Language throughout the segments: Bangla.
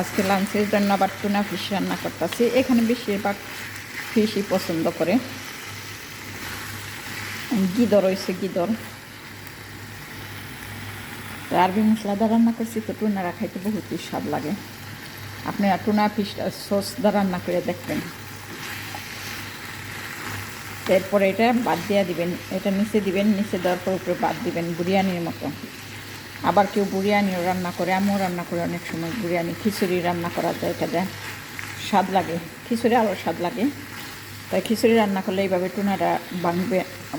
আজকে লাঞ্চের জন্য আবার টুনা ফিশ রান্না করতেছি। এখানে বেশিরভাগ ফিশই পছন্দ করে। গিদর রয়েছে গিদর। আরবি মশলা মশলাদার রান্না করছি, তো টুনারা খাইতে বহুতই স্বাদ লাগে। আপনি টুনা ফিশ সস দা রান্না করে দেখবেন। এরপরে এটা বাদ দিয়ে দিবেন, এটা নিচে দিবেন, নিচে দেওয়ার পর উপরে বাদ দিবেন, বিরিয়ানির মতো। আবার কেউ বিরিয়ানিও রান্না করে, আমিও রান্না করে অনেক সময় বিরিয়ানি। খিচুড়ি রান্না করা যায়, এটা দেয় স্বাদ লাগে, খিচুড়ি আরও স্বাদ লাগে। তাই খিচুড়ি রান্না করলে এইভাবে টুনাটা বাংবে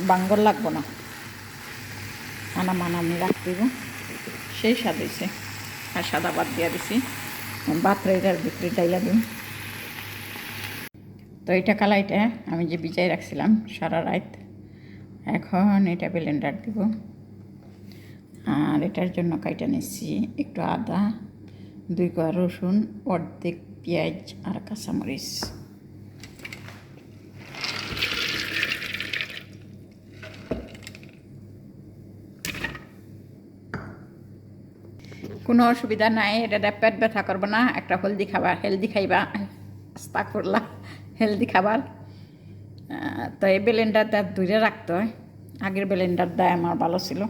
বাঙ্গর লাগবো না। আনা আমি রাখ দিব। সেই স্বাদ হয়েছে আর সাদা বাদ দিয়ে দিছি। বাতরা এটার ভিতরে ডাইলা দিন তো এটা কালাইটা আমি যে বিজায় রাখছিলাম সারা রাত, এখন এটা ব্লেন্ডার দিব। আর এটার জন্য কাইটা নিচ্ছি? একটু আদা, দুই কোয়া রসুন, অর্ধেক পেঁয়াজ আর কাঁচামরিচ। কোনো অসুবিধা নাই, এটা পেট ব্যথা করব না, একটা হলদি খাবার হেলদি খাইবা আস্তা করলা হেলদি খাবার তো এই ব্লেন্ডারটা দূরে রাখতে হয়। আগের ব্লেন্ডারটা আমার ভালো ছিল।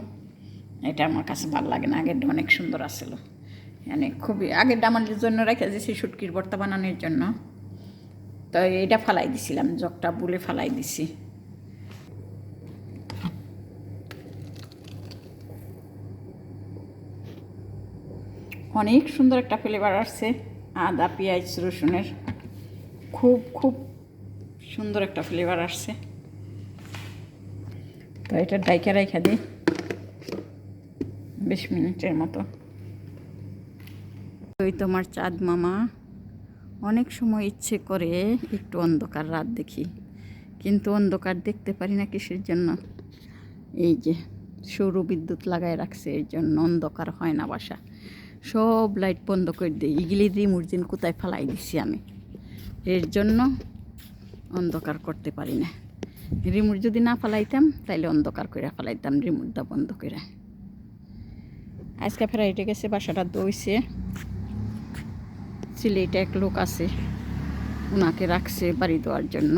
এটা আমার কাছে ভালো লাগে না। আগেরটা অনেক সুন্দর আসছিল মানে খুবই, আগের আমার জন্য রেখে দিয়েছি শুটকির ভর্তা বানানোর জন্য। তো এইটা ফালাই দিছিলাম, জগটা বুলে ফালাই দিছি। অনেক সুন্দর একটা ফ্লেভার আসছে, আদা, পেঁয়াজ, রসুনের। খুব খুব সুন্দর একটা ফ্লেভার আসছে। তো এটা ডাইকা রাইখা দিই। বিশ মিনিটের মতো। ওই তোমার চাঁদ মামা, অনেক সময় ইচ্ছে করে একটু অন্ধকার রাত দেখি, কিন্তু অন্ধকার দেখতে পারি না কিসের জন্য? এই যে, সৌর বিদ্যুৎ লাগায় রাখছে, এর জন্য অন্ধকার হয় না বাসা। সব লাইট বন্ধ করে দিই, ইগলি রিমোট দিন কোথায় ফেলাই দিছি আমি? এর জন্য অন্ধকার করতে পারি না। রিমোট যদি না ফেলাইতাম, তাইলে অন্ধকার করে ফেলাইতাম, রিমোটটা বন্ধ করে আজকে ফেরাইটে গেছে, বাসাটা দইছে সিলেটে এক লোক আছে ওনাকে রাখছে বাড়ি দেওয়ার জন্য।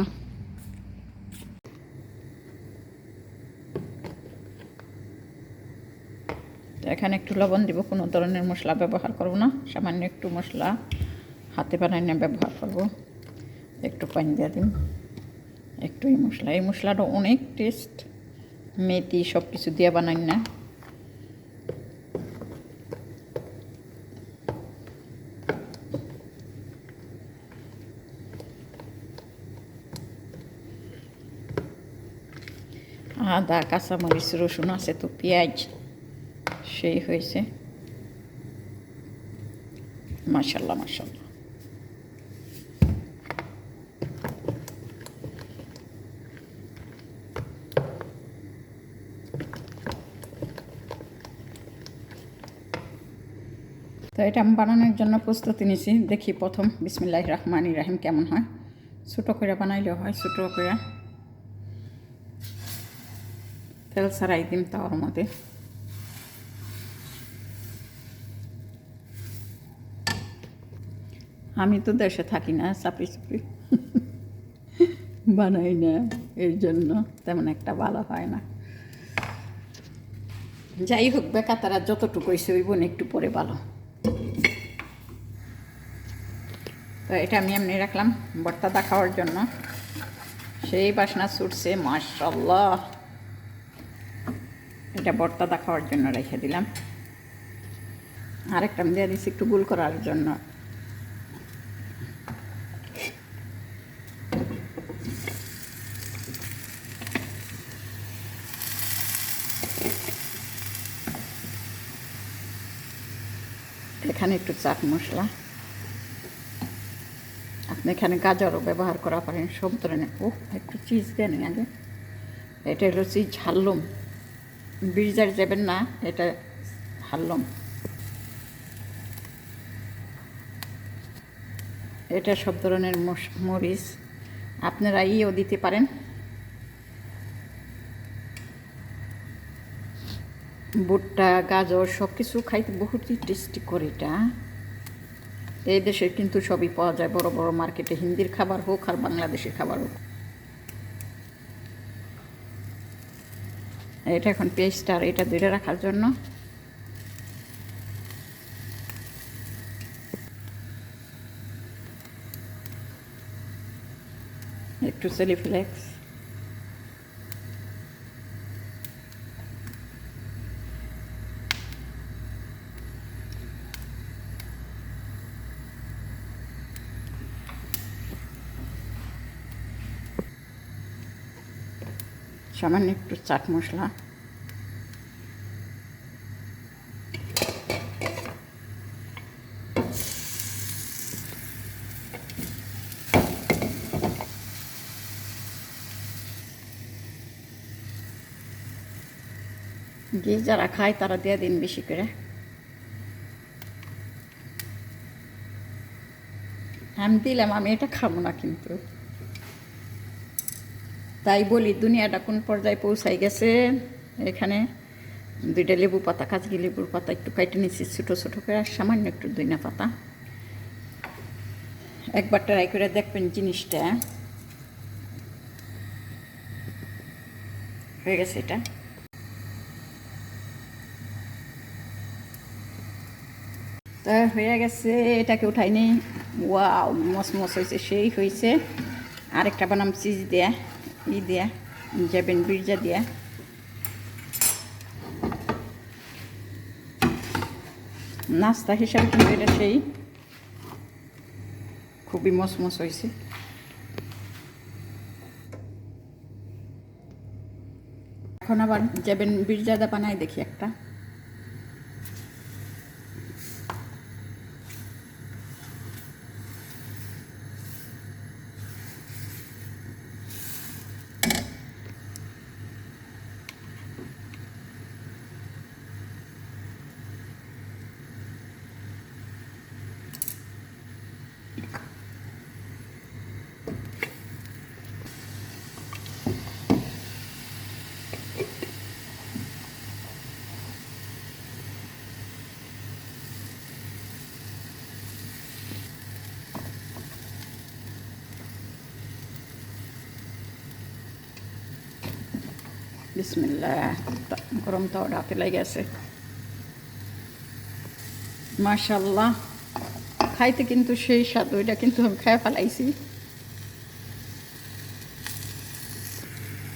এখানে একটু লবণ দিব, কোনো ধরনের মশলা ব্যবহার করব না, সামান্য একটু মশলা হাতে বানাই না ব্যবহার করব। একটু পানি দিয়ে দিন একটু এই মশলা। এই মশলাটা অনেক টেস্ট মেথি সব কিছু দিয়ে বানাই না আদা, কাঁচামরিচ, রসুন আছে তো, পেঁয়াজ, সেই হয়েছে। মাশাল্লাহ মাশাল্লাহ। তো এটা আমি বানানোর জন্য প্রস্তুতি নিছি দেখি প্রথম। বিসমিল্লাহ রহমান রাহিম, কেমন হয়? ছোটো করে বানাইলেও হয়, ছোটো করে। তেল ছাড়াই দিম তাওয়ার মধ্যে আমি তো দেশে থাকি না চাপড়ি চুপড়ি বানাই না এর জন্য তেমন একটা ভালো হয় না যাই হোক বেকা তারা যতটুকু বোন একটু পরে ভালো তো এটা আমি এমনি রাখলাম ভর্তাটা খাওয়ার জন্য সেই বাসনা ছুটছে মাশাল্লাহ এটা ভর্তাটা খাওয়ার জন্য রেখে দিলাম। আরেকটা আমি দিয়ে দিচ্ছি একটু গুল করার জন্য। এখানে একটু চাট মশলা। আপনি এখানে গাজরও ব্যবহার করা পারেন সব ধরনের ও একটু চিজ দেন আগে। এটা হলো চিজ হাল্লুম বিরিজার যাবেন না, এটা হাল্লুম এটা সব ধরনের মরিচ। আপনারা ইও দিতে পারেন। ভুট্টা, গাজর সব কিছু খাইতে বহুতই টেস্টি করে এটা। এই দেশে কিন্তু সবই পাওয়া যায়, বড় বড় মার্কেটে হিন্দির খাবার হোক আর বাংলাদেশের খাবার হোক। এটা এখন পেস্ট আর এটা ধরে রাখার জন্য। একটু সেলিফ্লেক্স সামান্য একটু চাট মশলা। যে যারা খায় তারা দিয়ে দিন বেশি করে। আমি দিলাম, আমি এটা খাব না কিন্তু। তাই বলি, দুনিয়াটা কোন পর্যায়ে পৌঁছাই গেছে? এখানে দুইটা লেবু পাতা, কাজগি লেবুর পাতা একটু কেটে নিচ্ছি ছোটো ছোটো করে, আর সামান্য একটু দুইনা পাতা। একবার ট্রাই করে দেখবেন জিনিসটা। হয়ে গেছে এটা। তা হয়ে গেছে, এটাকে উঠাইনি। ওয়াও, মস মস হয়েছে সেই হয়েছে আরেকটা বানাম চিজ দেয়া। ই দিয়া, যাবেন বিরজা দিয়া। নাস্তা হিসাবে কিন্তু এটা সেই খুবই মস মস হয়েছে এখন আবার যাবেন বিরজাদা বানাই দেখি একটা। বিসমিল্লা গরম তাওয়াটা হাতে গেছে মাশাল্লাহ খাইতে কিন্তু সেই স্বাদ ওইটা কিন্তু আমি খাই ফেলাইছি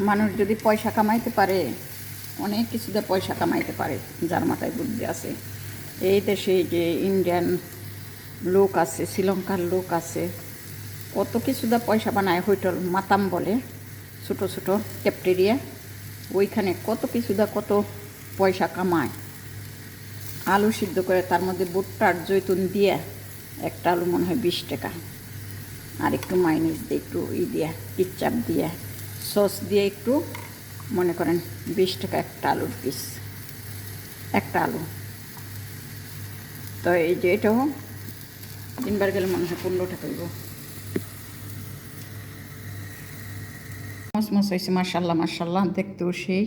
মানুষ যদি পয়সা কামাইতে পারে অনেক কিছুতে পয়সা কামাইতে পারে যার মাথায় বুদ্ধি আছে এই দেশে যে ইন্ডিয়ান লোক আছে শ্রীলঙ্কার লোক আছে কত কিছুটা পয়সা বানায় হোটেল মাতাম বলে ছোটো ছোটো ক্যাপ্টেরিয়া ওইখানে কত কিছুটা কত পয়সা কামায়। আলু সিদ্ধ করে তার মধ্যে ভুট্টার জৈতুন দিয়ে একটা আলু মনে হয় বিশ টাকা। আর একটু মাইনিস দিয়ে, একটু ই দিয়ে, কিচাপ দিয়ে, সস দিয়ে একটু মনে করেন বিশ টাকা একটা আলুর পিস একটা আলু। তো এই যে এটাও তিনবার গেলে মনে হয় পনেরো টাকা হইব মস মস হয়েছে মার্শাল্লাহ মার্শাল্লাহ দেখতেও সেই,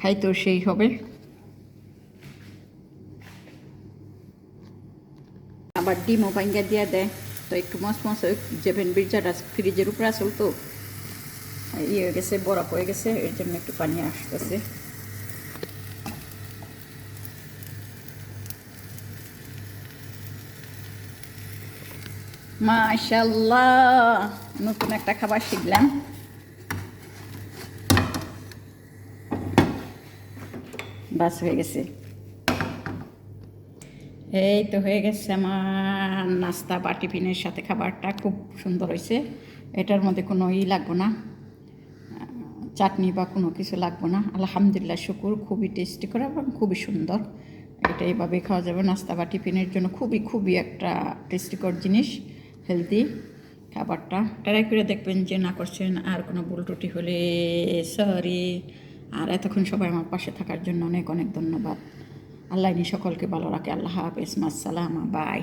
খাইতেও সেই হবে। আবার ডিমও ভাঙ্গা দিয়ে দেয়। তো একটু হয়ে যাবেন বিরজাটা ফ্রিজের উপরে আসল তো ইয়ে হয়ে গেছে, বরফ হয়ে গেছে, এর জন্য একটু পানি আসতেছে। মাশাল্লাহ, নতুন একটা খাবার শিখলাম। বাস হয়ে গেছে। এই তো হয়ে গেছে আমার নাস্তা বা টিফিনের সাথে খাবারটা, খুব সুন্দর হয়েছে। এটার মধ্যে কোনো ই লাগবো না। চাটনি বা কোনো কিছু লাগবো না। আলহামদুলিল্লাহ, শুকুর। খুবই টেস্টি করে এবং খুবই সুন্দর। এটা এইভাবে খাওয়া যাবে। নাস্তা বা টিফিনের জন্য খুবই খুবই একটা টেস্টিকর জিনিস, হেলদি খাবারটা। ট্রাই করে দেখবেন যে না করছেন আর কোনো ভুল ত্রুটি হলে, সরি। আর এতক্ষণ সবাই আমার পাশে থাকার জন্য অনেক অনেক ধন্যবাদ। আল্লাহ সকলকে ভালো রাখে। আল্লাহ হাফেজ। মাসালামা বাই